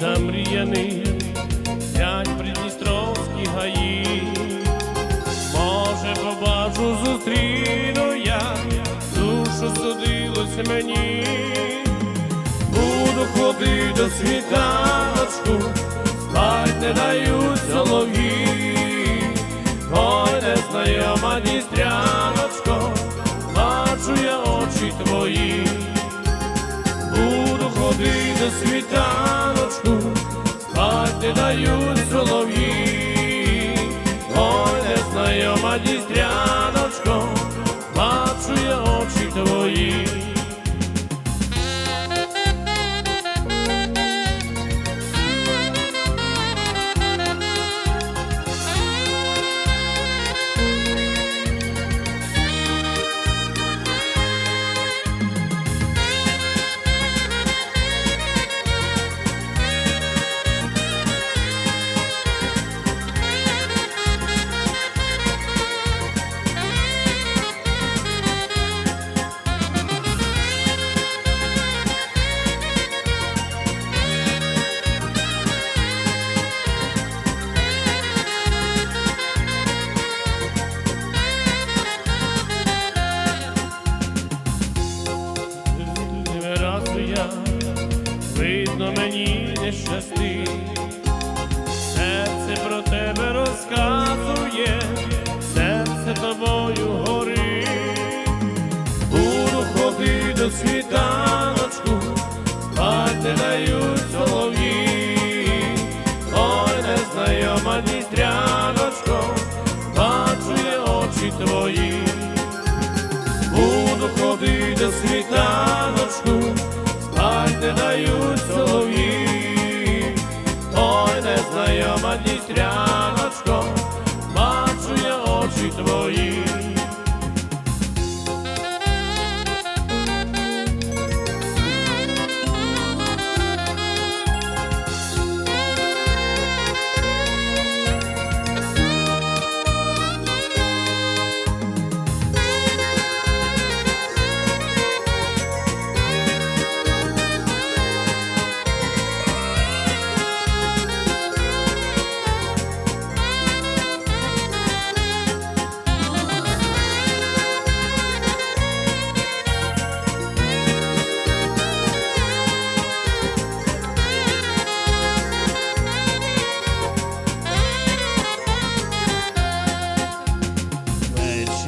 замріяний, глянь придністровські гаї, може побачу, зустріну я, душу судилось мені, буду ходити до світаночку, світаночку, я, видно мені не щастить, серце про тебе розказує, серце тобою горить, буду ходити до світаночку,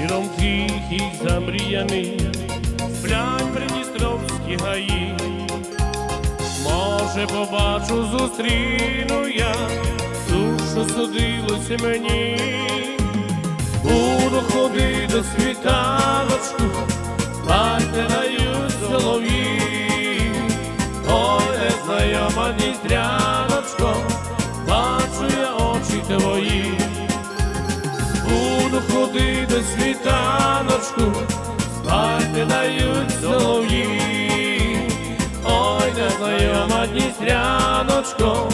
Вечором тихий замріяний, сплять придністровські гаї. Може, побачу, зустріну я, душу судилося мені. Буду ходити до світаночку, не дають солов'ї. Ой, незнайома дістряночко, Ходити до світаночку, спати дають солов'ї. Ой, незнайома дністряночко,